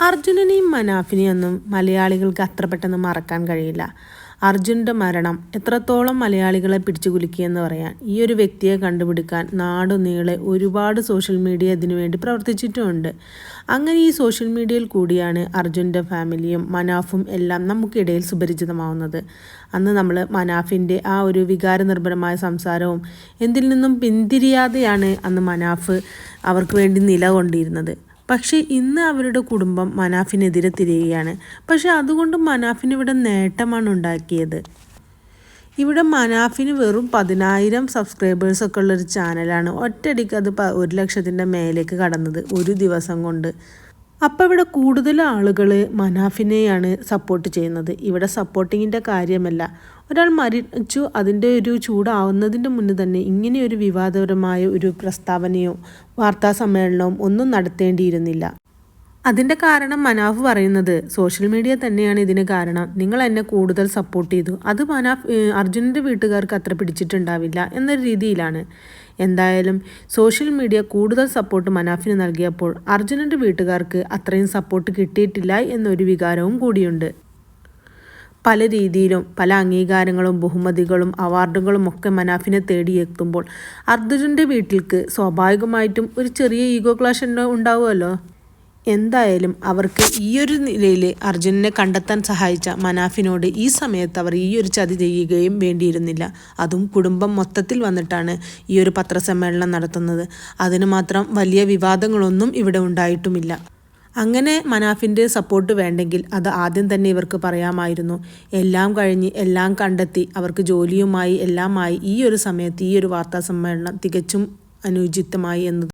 അർജുനനെയും മനാഫിനെയും ഒന്നും മലയാളികൾക്ക് അത്ര പെട്ടെന്ന് മറക്കാൻ കഴിയില്ല. അർജുന്റെ മരണം എത്രത്തോളം മലയാളികളെ പിടിച്ചു കുലുക്കിയെന്ന് പറയാൻ ഈ ഒരു വ്യക്തിയെ കണ്ടുപിടിക്കാൻ നാടു നീളെ ഒരുപാട് സോഷ്യൽ മീഡിയ ഇതിനുവേണ്ടി പ്രവർത്തിച്ചിട്ടുമുണ്ട് അങ്ങനെ ഈ സോഷ്യൽ മീഡിയയിൽ കൂടിയാണ് അർജുന്റെ ഫാമിലിയും മനാഫും എല്ലാം നമുക്കിടയിൽ സുപരിചിതമാവുന്നത്. അന്ന് നമ്മൾ മനാഫിന്റെ ആ ഒരു വികാരനിർഭരമായ സംസാരവും എന്തിൽ നിന്നും പിന്തിരിയാതെയാണ് അന്ന് മനാഫ് അവർക്ക് വേണ്ടി നിലകൊണ്ടിരുന്നത്. പക്ഷേ ഇന്ന് അവരുടെ കുടുംബം മനാഫിനെതിരെ തിരിയുകയാണ്. പക്ഷേ അതുകൊണ്ട് മനാഫിന് ഇവിടെ നേട്ടമാണ് ഉണ്ടാക്കിയത്. ഇവിടെ മനാഫിന് വെറും പതിനായിരം സബ്സ്ക്രൈബേഴ്സൊക്കെ ഉള്ളൊരു ചാനലാണ് ഒറ്റയടിക്ക് അത് ഒരു ലക്ഷത്തിന്റെ മേലേക്ക് കടന്നത് ഒരു ദിവസം കൊണ്ട്. അപ്പോൾ ഇവിടെ കൂടുതൽ ആളുകൾ മനാഫിനെയാണ് സപ്പോർട്ട് ചെയ്യുന്നത്. ഇവിടെ സപ്പോർട്ടിങ്ങിന്റെ കാര്യമല്ല. ഒരാൾ മരിച്ചു അതിന്റെ ഒരു ചൂടാവുന്നതിന്റെ മുന്നേ തന്നെ ഇങ്ങനെയൊരു വിവാദപരമായ ഒരു പ്രസ്താവനയോ വാർത്താ സമ്മേളനവും ഒന്നും നടത്തേണ്ടിയിരുന്നില്ല. അതിന്റെ കാരണം മനാഫ് പറയുന്നത് സോഷ്യൽ മീഡിയ തന്നെയാണ് ഇതിന് കാരണം. നിങ്ങൾ എന്നെ കൂടുതൽ സപ്പോർട്ട് ചെയ്തു. അത് മനാഫ് അർജുനന്റെ വീട്ടുകാർക്ക് അത്ര പിടിച്ചിട്ടുണ്ടാവില്ല എന്നൊരു രീതിയിലാണ്. എന്തായാലും സോഷ്യൽ മീഡിയ കൂടുതൽ സപ്പോർട്ട് മനാഫിന് നൽകിയപ്പോൾ അർജുനന്റെ വീട്ടുകാർക്ക് അത്രയും സപ്പോർട്ട് കിട്ടിയിട്ടില്ല എന്നൊരു വികാരവും കൂടിയുണ്ട്. പല രീതിയിലും പല അംഗീകാരങ്ങളും ബഹുമതികളും അവാർഡുകളും ഒക്കെ മനാഫിനെ തേടിയെത്തുമ്പോൾ അർജുനന്റെ വീട്ടിൽക്ക് സ്വാഭാവികമായിട്ടും ഒരു ചെറിയ ഈഗോ ക്ലാഷ് ഉണ്ടാവുമല്ലോ? എന്തായാലും അവർക്ക് ഈ ഒരു നിലയിൽ അർജുനനെ കണ്ടെത്താൻ സഹായിച്ച മനാഫിനോട് ഈ സമയത്ത് അവർ ഈ ഒരു ചതി ചെയ്യുകയും വേണ്ടിയിരുന്നില്ല. അതും കുടുംബം മൊത്തത്തിൽ വന്നിട്ടാണ് ഈ ഒരു പത്രസമ്മേളനം നടത്തുന്നത്. അതിന് മാത്രം വലിയ വിവാദങ്ങളൊന്നും ഇവിടെ ഉണ്ടായിട്ടുമില്ല. അങ്ങനെ മനാഫിന്റെ സപ്പോർട്ട് വേണ്ടെങ്കിൽ അത് ആദ്യം തന്നെ ഇവർക്ക് പറയാമായിരുന്നു. എല്ലാം കഴിഞ്ഞ് എല്ലാം കണ്ടെത്തി അവർക്ക് ജോലിയുമായി എല്ലാമായി ഈ ഒരു സമയത്ത് ഈ ഒരു വാർത്താ സമ്മേളനം തികച്ചും അനുചിതമായി എന്നത്